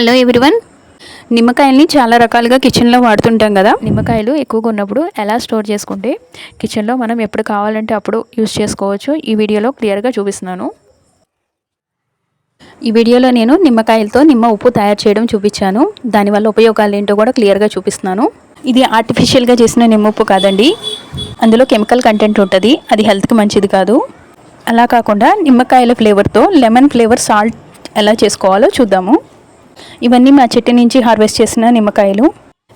Hello everyone నిమ్మకాయల్ని చాలా రకాలుగా కిచెన్లో వాడుతుంటాం కదా. నిమ్మకాయలు ఎక్కువగా ఉన్నప్పుడు ఎలా స్టోర్ చేసుకుంటే కిచెన్లో మనం ఎప్పుడు కావాలంటే అప్పుడు యూస్ చేసుకోవచ్చు. ఈ వీడియోలో క్లియర్గా చూపిస్తున్నాను. ఈ వీడియోలో నేను నిమ్మకాయలతో నిమ్మ ఉప్పు తయారు చేయడం చూపించాను. దానివల్ల ఉపయోగాలు ఏంటో కూడా క్లియర్గా చూపిస్తున్నాను. ఇది ఆర్టిఫిషియల్గా చేసిన నిమ్మ ఉప్పు కాదండి. అందులో కెమికల్ కంటెంట్ ఉంటుంది. అది హెల్త్కి మంచిది కాదు. అలా కాకుండా నిమ్మకాయల ఫ్లేవర్తో లెమన్ ఫ్లేవర్ సాల్ట్ ఎలా చేసుకోవాలో చూద్దాము. ఇవన్నీ మా చెట్టు నుంచి హార్వెస్ట్ చేసిన నిమ్మకాయలు.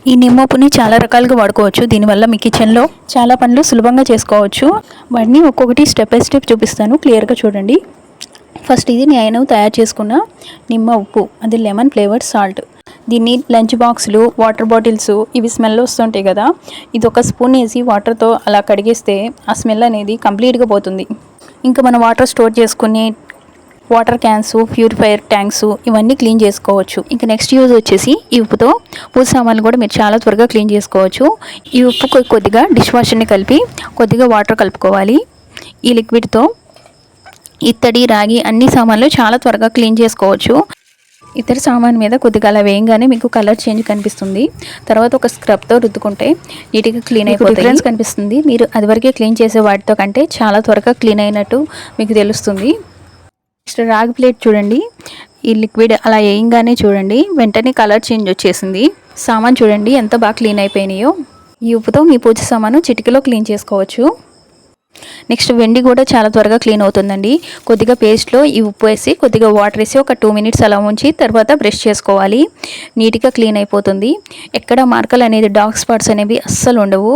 ఈ నిమ్మపుని చాలా రకాలుగా వాడుకోవచ్చు. దీనివల్ల మీ కిచెన్లో చాలా పనులు సులభంగా చేసుకోవచ్చు. వాటిని ఒక్కొక్కటి స్టెప్ బై స్టెప్ చూపిస్తాను. క్లియర్గా చూడండి. ఫస్ట్ ఇది నేను తయారు చేసుకున్న నిమ్మ ఉప్పు అది లెమన్ ఫ్లేవర్డ్ సాల్ట్. దీన్ని లంచ్ బాక్సులు వాటర్ బాటిల్స్ ఇవి స్మెల్ వస్తుంటాయి కదా. ఇది ఒక స్పూన్ వేసి వాటర్తో అలా కడిగేస్తే ఆ స్మెల్ అనేది కంప్లీట్గా పోతుంది. ఇంకా మనం వాటర్ స్టోర్ చేసుకునే వాటర్ క్యాన్స్ ప్యూరిఫైయర్ ట్యాంక్స్ ఇవన్నీ క్లీన్ చేసుకోవచ్చు. ఇంకా నెక్స్ట్ యూజ్ వచ్చేసి ఈ ఉప్పుతో పూజ సామాన్లు కూడా మీరు చాలా త్వరగా క్లీన్ చేసుకోవచ్చు. ఈ ఉప్పు కొద్దిగా డిష్ వాషర్ని కలిపి కొద్దిగా వాటర్ కలుపుకోవాలి. ఈ లిక్విడ్తో ఇత్తడి రాగి అన్ని సామాన్లు చాలా త్వరగా క్లీన్ చేసుకోవచ్చు. ఇతర సామాన్ మీద కొద్దిగా అలా వేయంగానే మీకు కలర్ చేంజ్ కనిపిస్తుంది. తర్వాత ఒక స్క్రబ్తో రుద్దుకుంటే నీట్గా క్లీన్ అయిపోతుంది డిఫరెన్స్ కనిపిస్తుంది. మీరు అదివరకే క్లీన్ చేసే వాటితో కంటే చాలా త్వరగా క్లీన్ అయినట్టు మీకు తెలుస్తుంది. నెక్స్ట్ రాగి ప్లేట్ చూడండి. ఈ లిక్విడ్ అలా వేయంగానే చూడండి. వెంటనే కలర్ చేంజ్ వచ్చేసింది. సామాన్ చూడండి ఎంత బాగా క్లీన్ అయిపోయినాయో. ఈ ఉప్పుతో మీ పూజ సామాను చిటికలో క్లీన్ చేసుకోవచ్చు. నెక్స్ట్ వెండి కూడా చాలా త్వరగా క్లీన్ అవుతుందండి. కొద్దిగా పేస్ట్లో ఈ ఉప్పు వేసి కొద్దిగా వాటర్ వేసి ఒక టూ మినిట్స్ అలా ఉంచి తర్వాత బ్రష్ చేసుకోవాలి. నీట్గా క్లీన్ అయిపోతుంది. ఎక్కడ మార్కలు అనేది డార్క్ స్పాట్స్ అనేవి అస్సలు ఉండవు.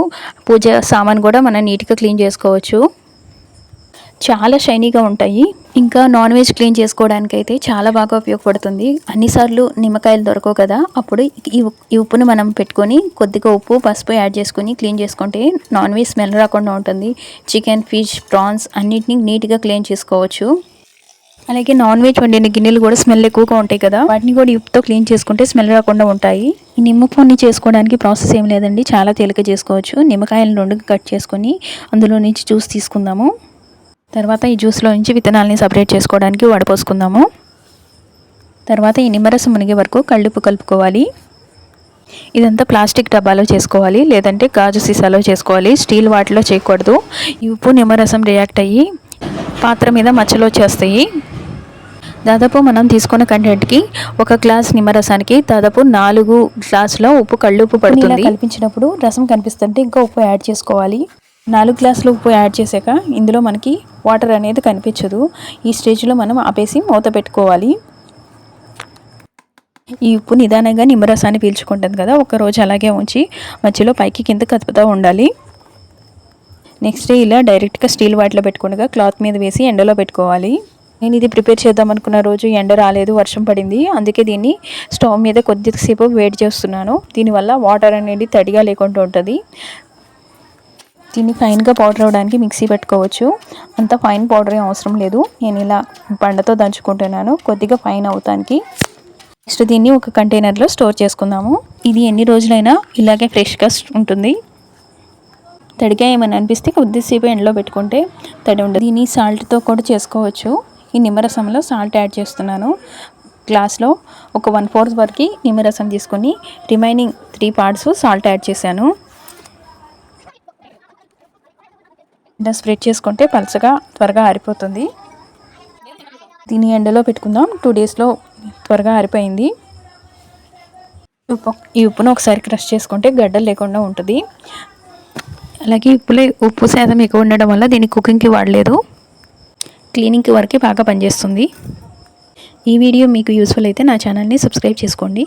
పూజ సామాన్ కూడా మనం నీట్గా క్లీన్ చేసుకోవచ్చు. చాలా షైనీగా ఉంటాయి. ఇంకా నాన్ వెజ్ క్లీన్ చేసుకోవడానికి అయితే చాలా బాగా ఉపయోగపడుతుంది. అన్నిసార్లు నిమ్మకాయలు దొరకవు కదా అప్పుడు ఈ ఉప్పును మనం పెట్టుకొని కొద్దిగా ఉప్పు పసుపు యాడ్ చేసుకొని క్లీన్ చేసుకుంటే నాన్ వెజ్ స్మెల్ రాకుండా ఉంటుంది. చికెన్ ఫిష్ ప్రాన్స్ అన్నిటినీ నీట్గా క్లీన్ చేసుకోవచ్చు. అలాగే నాన్ వెజ్ వండిన గిన్నెలు కూడా స్మెల్ ఎక్కువగా ఉంటాయి కదా వాటిని కూడా ఉప్పుతో క్లీన్ చేసుకుంటే స్మెల్ రాకుండా ఉంటాయి. ఈ నిమ్మపూని చేసుకోవడానికి ప్రాసెస్ ఏం లేదండి చాలా తేలిక చేసుకోవచ్చు. నిమ్మకాయలను రెండు కట్ చేసుకొని అందులో నుంచి జ్యూస్ తీసుకుందాము. తర్వాత ఈ జ్యూస్లో నుంచి విత్తనాలని సపరేట్ చేసుకోవడానికి వడపోసుకుందాము. తర్వాత ఈ నిమ్మరసం మునిగే వరకు కళ్ళుప్పు కలుపుకోవాలి. ఇదంతా ప్లాస్టిక్ డబ్బాలో చేసుకోవాలి లేదంటే గాజు సీసాలో చేసుకోవాలి స్టీల్ వాటిలో చేయకూడదు. ఈ ఉప్పు నిమ్మరసం రియాక్ట్ అయ్యి పాత్ర మీద మచ్చలు వచ్చేస్తాయి. దాదాపు మనం తీసుకున్న కంటెంట్కి ఒక గ్లాస్ నిమ్మరసానికి దాదాపు నాలుగు గ్లాసుల ఉప్పు కళ్ళుప్పు పడుతుంది. కల్పించినప్పుడు రసం కనిపిస్తుంటే ఇంకా ఉప్పు యాడ్ చేసుకోవాలి. నాలుగు గ్లాసులు ఉప్పు యాడ్ చేశాక ఇందులో మనకి వాటర్ అనేది కనిపించదు. ఈ స్టేజ్లో మనం ఆపేసి మూత పెట్టుకోవాలి. ఈ ఉప్పు నిదానంగా నిమ్మరసాన్ని పీల్చుకుంటుంది కదా ఒకరోజు అలాగే ఉంచి మధ్యలో పైకి కింద కదుపుతూ ఉండాలి. నెక్స్ట్ డే ఇలా డైరెక్ట్గా స్టీల్ వాటిలో పెట్టుకుండగా క్లాత్ మీద వేసి ఎండలో పెట్టుకోవాలి. నేను ఇది ప్రిపేర్ చేద్దాం అనుకున్న రోజు ఎండ రాలేదు వర్షం పడింది. అందుకే దీన్ని స్టవ్ మీద కొద్దిసేపు వేడి చేస్తున్నాను. దీనివల్ల వాటర్ అనేది తడిగా లేకుండా ఉంటుంది. దీన్ని ఫైన్గా పౌడర్ అవ్వడానికి మిక్సీ పెట్టుకోవచ్చు. అంత ఫైన్ పౌడర్ ఏం అవసరం లేదు. నేను ఇలా బండతో దంచుకుంటున్నాను. కొద్దిగా ఫైన్ అవుతానికి. నెక్స్ట్ దీన్ని ఒక కంటైనర్లో స్టోర్ చేసుకుందాము. ఇది ఎన్ని రోజులైనా ఇలాగే ఫ్రెష్గా ఉంటుంది. తడిగా ఏమైనా అనిపిస్తే కొద్దిసేపు ఎండలో పెట్టుకుంటే తడి ఉండదు. దీన్ని సాల్ట్తో కూడా చేసుకోవచ్చు. ఈ నిమ్మరసంలో సాల్ట్ యాడ్ చేస్తున్నాను. గ్లాస్లో ఒక వన్ ఫోర్త్ వరకు నిమ్మరసం తీసుకొని remaining three parts salt add చేశాను. ఇలా స్ప్రెడ్ చేసుకుంటే పలచగా త్వరగా ఆరిపోతుంది. దీన్ని ఎండలో పెట్టుకుందాం. టూ డేస్లో త్వరగా ఆరిపోయింది. ఉప్పు ఈ ఉప్పును ఒకసారి క్రష్ చేసుకుంటే గడ్డలు లేకుండా ఉంటుంది. అలాగే ఉప్పులే ఉప్పు శాతం ఎక్కువ ఉండడం వల్ల దీన్ని కుకింగ్కి వాడలేదు. క్లీనింగ్కి వరకే బాగా పనిచేస్తుంది. ఈ వీడియో మీకు యూస్ఫుల్ అయితే నా ఛానల్ని సబ్స్క్రైబ్ చేసుకోండి.